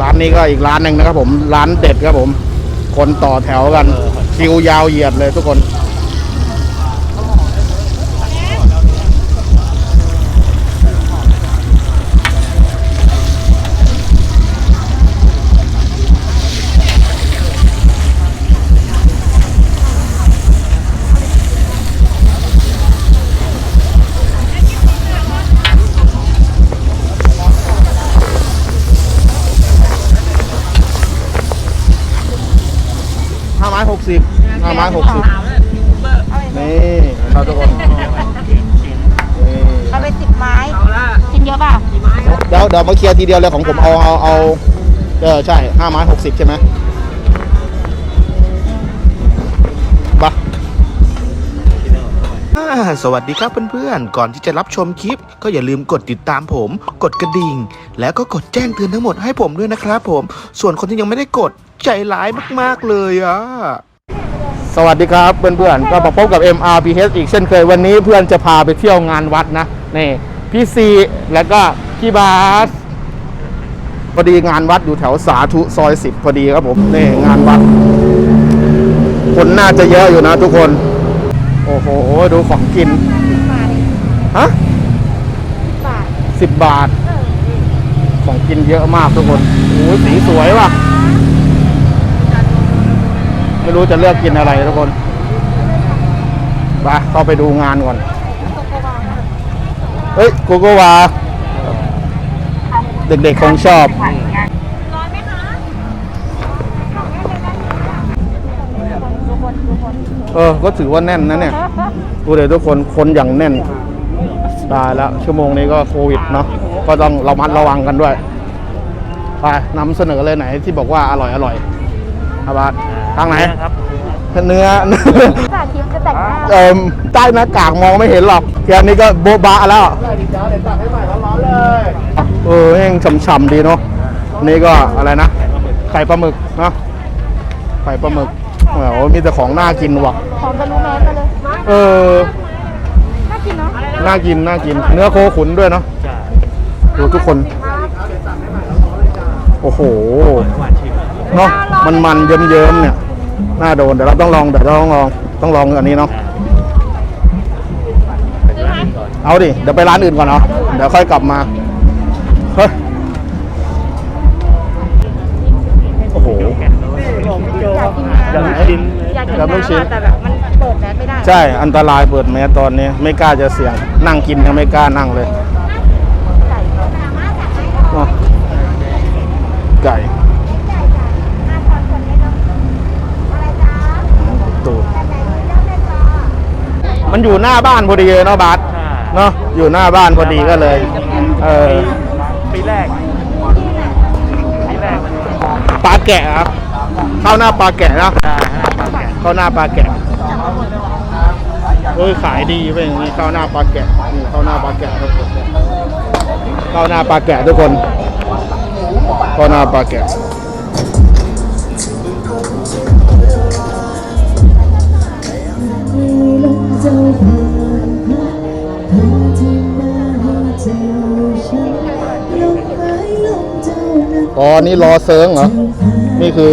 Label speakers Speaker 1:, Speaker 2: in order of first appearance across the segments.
Speaker 1: ร้านนี้ก็อีกร้านหนึ่งนะครับผม ร้านเด็ดครับผม คนต่อแถวกันคิวยาวเหยียดเลยทุกคน ห้าไม้หกสิบห้าไม้หกสิบนี่เราทุกคนนี่
Speaker 2: เอาไปสิบไม้กินเยอะเปล่า
Speaker 1: เดี๋ยวเดี๋ยวมาเคลียร์ทีเดียวเลยของผมเอาเอาเอาเออใช่ห้าไม้หกสิบใช่ไหมปะ
Speaker 3: อ่าสวัสดีครับเพื่อนๆ ก่อนที่จะรับชมคลิป ก็อย่าลืมกดติดตามผม กดกระดิ่ง แล้วก็กดแจ้งเตือนทั้งหมดให้ผมด้วยนะครับผม ส่วนคนที่ยังไม่ได้กด ใจร้ายมากๆเลยอะ
Speaker 1: สวัสดีครับเพื่อนๆ ก็มาพบกับ MRPH อีกเช่นเคยวันนี้เพื่อนจะพาไปเที่ยวงานวัดนะนี่พี่ซีแล้วก็พี่บาสพอดีงานวัดอยู่แถวสาธุซอยสิบพอดีครับผมนี่งานวัด คนน่าจะเยอะอยู่นะทุกคน โอ้โห ดูของกิน
Speaker 2: บาท
Speaker 1: ฮะ
Speaker 2: บาท
Speaker 1: สิบบาท ของกินเยอะมากทุกคนโอ้โหสีสวยว่ะ ไม่รู้จะเลือกกินอะไรทุกคนไปเข้าไปดูงานก่อน เฮ้ยโกโกวา เด็กๆคงชอบเออ ก็ถือว่าแน่นนะเนี่ย ดูเลยวทุกคน คนอย่างแน่น ตายแล้ว ชั่วโมงนี้ก็โควิดเนาะ ก็ต้องระมัดระวังกันด้วย ไปนำเสนอเลยไหนที่บอกว่าอร่อยอร่อย อาบาสทางไหนเนื้อ
Speaker 2: สาธิตจะแต่งหน้า
Speaker 1: เอ่อใต้หน้ากากมองไม่เห็นหรอกแค่นี้ก็โบบะแล้วเออแห้งฉ่ำๆดีเนาะนี่ก็อะไรนะ ไข่ปลาหมึกเนาะไข่ปลาหมึกโอ้โหมีแต่ของน่ากินว่ะ
Speaker 2: ของจะรู้แมสมาเลย
Speaker 1: เออ
Speaker 2: น่ากินเนาะ
Speaker 1: น่ากินน่ากิน เนื้อโคขุนด้วยเนาะดูทุกคน โอ้โห เนาะมันมันๆเยิ้มๆเนี่ยน่าโดนเดี๋ยวเราต้องลองเดี๋ยวเราต้องลองต้องลองอันนี้เนาะเอาดิเดี๋ยวไปร้านอื่นก่อนเนาะเดี๋ยวค่อยกลับมาเฮ้ยโอ้โห
Speaker 2: อยากกิน
Speaker 1: อยาก
Speaker 2: น้ำ
Speaker 1: กิน
Speaker 2: อยากกิน
Speaker 1: อยากลูกชิ้น
Speaker 2: น้ำอะแต่แบบมันเปิดแมสไม่ได้
Speaker 1: ใช่อันตรายเปิดแมสตอนนี้ ไม่กล้าจะเสี่ยงนั่งกินยังไม่กล้านั่งเลย
Speaker 2: ไก่
Speaker 1: อ๋อไก่ตูดมัน อยู่หน้าบ้านพอดีเลยเนาะบาสเนาะอยู่หน้าบ้านพอดีก็เลย เออ
Speaker 4: ปีแรกปีแรกมัน
Speaker 1: ปลาแกะครับเข้าหน้าปลาแกะนะ
Speaker 4: อ่าฮะปลาแกะ
Speaker 1: เข้าหน้าปลาแกะเอ้ยขายดีเป็นอย่างนี้เข้าหน้าปลาแกะนี่เข้าหน้าปลาแกะทุกคนเข้าหน้าปลาแกะทุกคนเข้าหน้าปลาแกะ อ๋อนี่รอเซิร์งเหรอ นี่คือ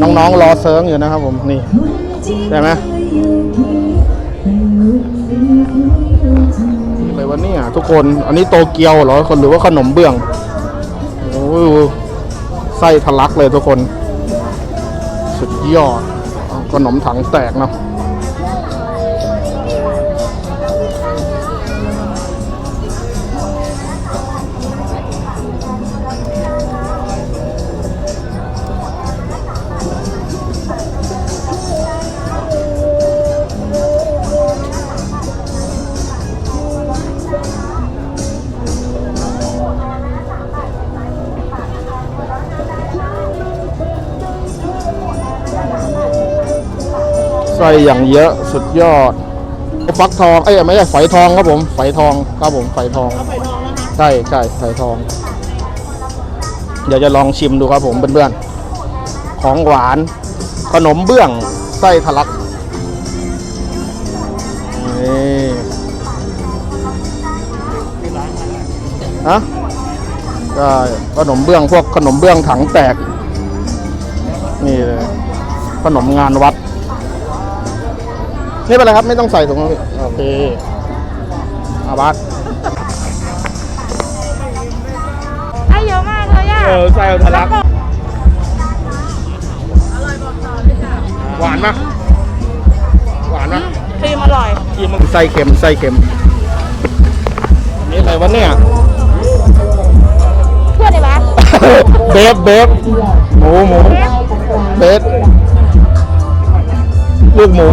Speaker 1: น้องๆรอเซิร์งอยู่นะครับผม นี่ ใช่ไหมอะไรวะเนี่ยทุกคน อันนี้โตเกียวเหรอคนหรือว่าขนมเบื้อง โอ้ยไส้ทะลักเลยทุกคน สุดยอด ขนมถังแตกเนาะ ไส้อย่างเยอะสุดยอดฟักทองเอ้ยไม่ใช่ฝอยทองครับผมฝอยทองครับผมฝอยทองใช่ใช่ฝอยทอง เดี๋ยวจะลองชิมดูครับผมเพื่อนๆของหวาน ขนมเบื้องไส้ทะลักนี่ฮะก็ขนมเบื้องพวกขนมเบื้องถังแตก นี่เลยขนมงานวัด นี่เป็นไรครับไม่ต้องใส่ถุงนะพี่โอเคอาบัส
Speaker 2: ให้เยอะมากเลยอะ
Speaker 1: เออใส่ทะลักหวานมะหวานมะ
Speaker 2: ครีมอร่อย
Speaker 1: กินมันไส้เค็มไส้เค็มอันนี่อะไรวะเนี่ย
Speaker 2: เพื่อนในบ้าน
Speaker 1: เบฟเบฟหมูหมูเบฟลูกหมู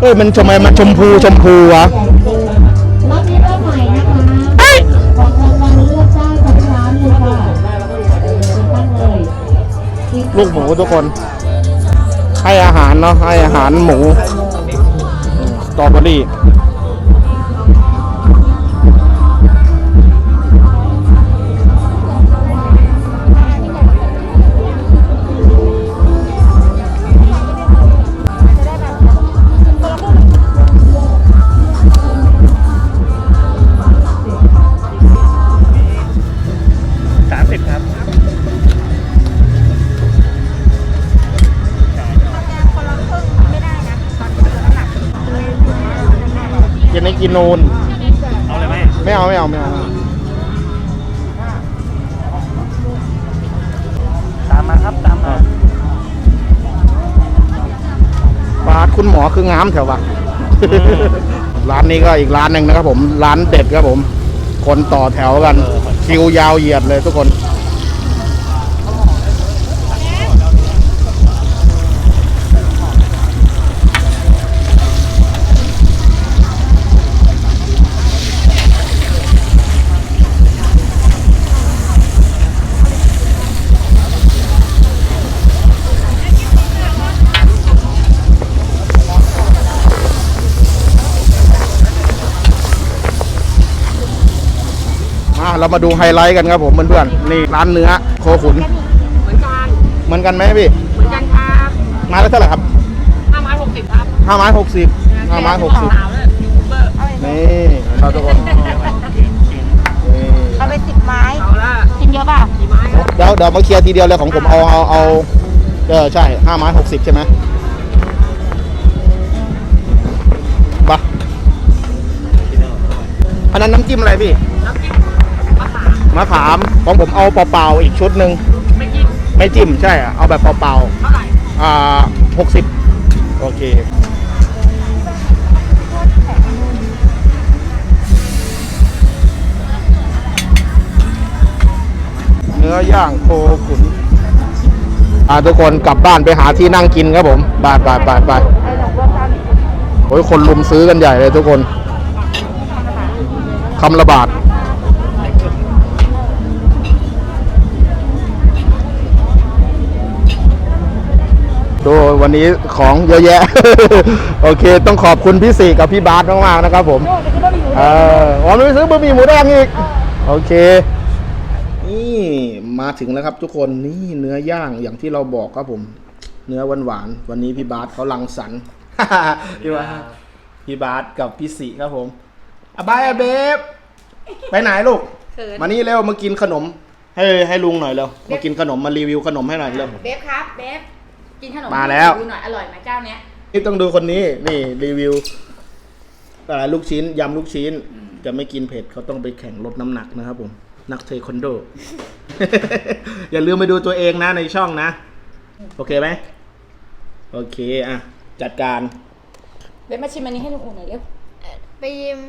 Speaker 1: เอ้ยมันทำไมมันชมพูชมพูวะ
Speaker 5: รอบนี้เริ่มใหม่นะคะของรางวัลเลือกได้ของร้านเลยค่ะตั้งเลย
Speaker 1: ลูกหมูทุกคน ให้อาหารเนาะให้อาหารหมูอืมสตรอเบอรี่ กินให้กินนูน เอาเลยไหมไม่เอาไม่เอาไม่เอา
Speaker 4: ตามมาครับตามมา
Speaker 1: บาทคุณหมอคืองามแถววะร้านนี้ก็อีกร้านหนึ่งนะครับผม ร้านเด็ดครับผม คนต่อแถวกัน คิวยาวเหยียดเลยทุกคน เรามาดูไฮไลท์กันครับผมเพื่อนๆนี่ร้านเนื้อโคขุน
Speaker 2: เหมือนกัน
Speaker 1: เหมือนกันไหมพี่
Speaker 2: เหมือนกันครับ
Speaker 1: ไมาแล้วเท่าไหร่ครับ
Speaker 2: ห้าไม้หกสิบครับ
Speaker 1: ห้าไม้หกสิบห้าไม้หกสิบ
Speaker 2: สาวเลยเบอร์เอาไป
Speaker 1: นี่เราทุกคนนี่
Speaker 2: เอาไปสิบไม้เอาละกินเยอะป่ะกี่ไม้
Speaker 1: เดี๋ยวเดี๋ยวมาเคลียร์ทีเดียวเลยของผมเอาเอาเอาเออใช่ห้าไม้หกสิบใช่ไหมปะอันนั้นน้ำจิ้มอะไรพี่
Speaker 2: น้ำจิ้มมะขา ม
Speaker 1: มะขามของผมเอาเปล่าๆอีกชุดหนึ่ง
Speaker 2: ไม่กิน
Speaker 1: ไม่จิ้มใช่อะเอาแบบเปล่า
Speaker 2: เท่าไหร่
Speaker 1: ๆอ่าหกสิบโอเค เนื้อย่างโคขุนอ่าทุกคนกลับบ้านไปหาที่นั่งกินครับผมบายบายบายบายโอ้ยคนลุมซื้อกันใหญ่เลยทุกคนคำละบาท ดูวันนี้ของเยอะแยะ โอเค ต้องขอบคุณพี่สี่กับพี่บาสมากๆนะครับ ผมเอออ๋อไม่ซื้อบะหมี่หมูแดงอีก โอเค นี่มาถึงแล้วครับ ทุกคนนี่เนื้อย่างอย่างที่เราบอกครับผม เนื้อหวานหวานๆวันนี้พี่บาสเขาลังสรรค์พี่บาสพี่บาสกับพี่สี่ครับผมอะบายอะเบฟไปไหนลูก
Speaker 2: เขิน
Speaker 1: มานี่เร็วมากินขนม ให้ให้ลุงหน่อยเร็วมากินขนมมารีวิวขนมให้หน่อยเร็ว
Speaker 2: เบฟครับเบฟ กินขนม
Speaker 1: มาแล้ว
Speaker 2: ดูหน่อยอร่อยไหมเจ้าเนี้ย
Speaker 1: นี่ต้องดูคนนี้นี่รีวิวอะไรลูกชิ้นยำลูกชิ้น จะไม่กินเผ็ดเขาต้องไปแข่งลดน้ำหนักนะครับผม นักเทควันโด อย่าลืมไปดูตัวเองนะในช่องนะ โอเคไหมโอเคอะจัดการ
Speaker 2: เบฟมาชิมอันนี้ให้ลุงอุ่นหน่อยเร็ว
Speaker 5: ไปยิม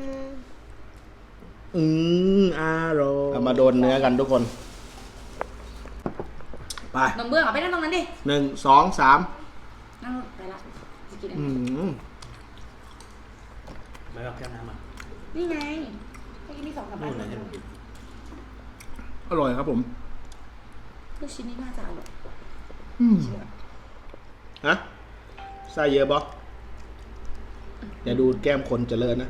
Speaker 1: อืมอร่อยเอามาโดนเนื้อกันทุกคน ไป
Speaker 2: นมเบื้องเอาไปนั่งตรงนั้นดิ
Speaker 1: หนึ่งสองสาม
Speaker 2: นั่งไปละจะกินอัน
Speaker 1: อื
Speaker 2: นี้
Speaker 1: ม
Speaker 4: ไม่เอาแก้วน้ำมา
Speaker 2: นี่ไงให้กินที่สองสามอัน
Speaker 1: อร่อยครับผม
Speaker 2: ลูกชิ้นนี้น่าจะอร่อย
Speaker 1: ฮะไส้เยอะบออย่าดูแก้มคนเจริญนะ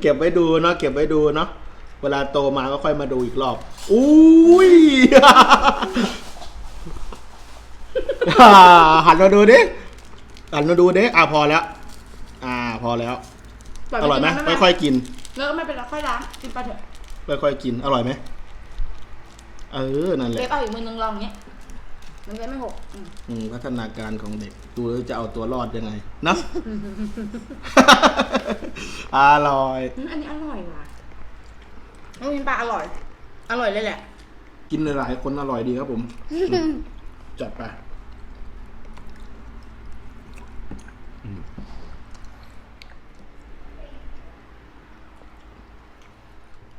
Speaker 1: เก็บไว้ดูเนาะเก็บไว้ดูเนาะ เวลาโตมาก็ค่อยมาดูอีกรอบ อุ้ย หันมาดูดิ หันมาดูดิอะพอแล้ว อ่าพอแล้วอร่อยไหมค่อยๆกิน
Speaker 2: ๆแล้วก็ไม่เป็นไรค่อยล้างกินไปเถอะ
Speaker 1: ค่อยๆกิน อร่อยไหมเออ นั่นแห
Speaker 2: เล็
Speaker 1: ละ
Speaker 2: บเอาอีกมือนึงลองอย่างเงี้ยมันจะไม่หกอืม
Speaker 1: อืมพัฒนาการของเด็ก ดูแล้วจะเอาตัวรอดยังไงเนอะอร่อย
Speaker 2: อืมอันนี้อร่อยว่ะ น้องมินปลาอร่อย อร่อยเลยแหละ
Speaker 1: กินหลายๆคนอร่อยดีครับผม จัดไป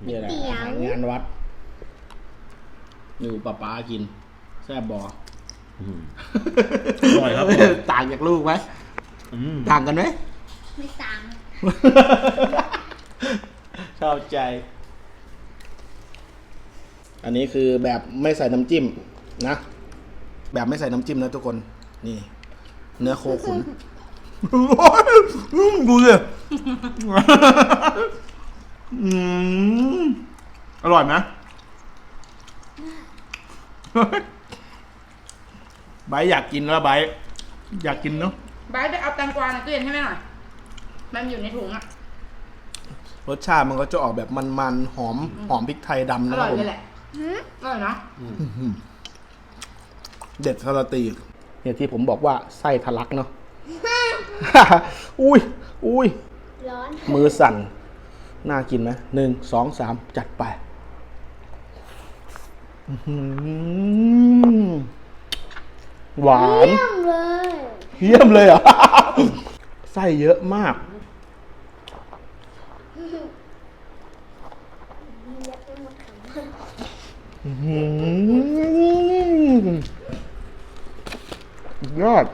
Speaker 1: นี่แหละอาหารงานวัดดูป้าป้ากิน แซ่บบอ
Speaker 4: อร่อยครับ
Speaker 1: ต่างจากลูกไหม
Speaker 4: อืม
Speaker 1: ต่างกันไหม
Speaker 5: ไม่ต่าง
Speaker 1: ชอบใจ อันนี้คือแบบไม่ใส่น้ำจิ้มนะ แบบไม่ใส่น้ำจิ้มนะทุกคน นี่ เนื้อโคขุนดูสิอืมอร่อยไหมไบร์ทอยากกินแล้วไบร์ทอยากกินเนาะ
Speaker 2: บายไปเอาแตงกวาในตู้เย็นให้แม่หน่อย มันอยู่ในถุงอะ
Speaker 1: รสชาติมันก็จะออกแบบมันๆ หอม หอมพริกไทยดำ
Speaker 2: อ
Speaker 1: นะค
Speaker 2: ร่
Speaker 1: รั
Speaker 2: อบย
Speaker 1: ผม
Speaker 2: เลยแหละ อร่อยเนาะ
Speaker 1: เด็ดทารตีเนี่ยที่ผมบอกว่าไส้ทะลักเนาะ อุ้ย อุ้ย
Speaker 5: ร้อน
Speaker 1: มือสั่น น่ากินไหมหนึ่งสองสามจัดไปอื้อหือหวาน
Speaker 5: เยี่ยมเลย
Speaker 1: เยี่ยมเลยเหรอะ ไส้เยอะมาก อื้อหือ ยอด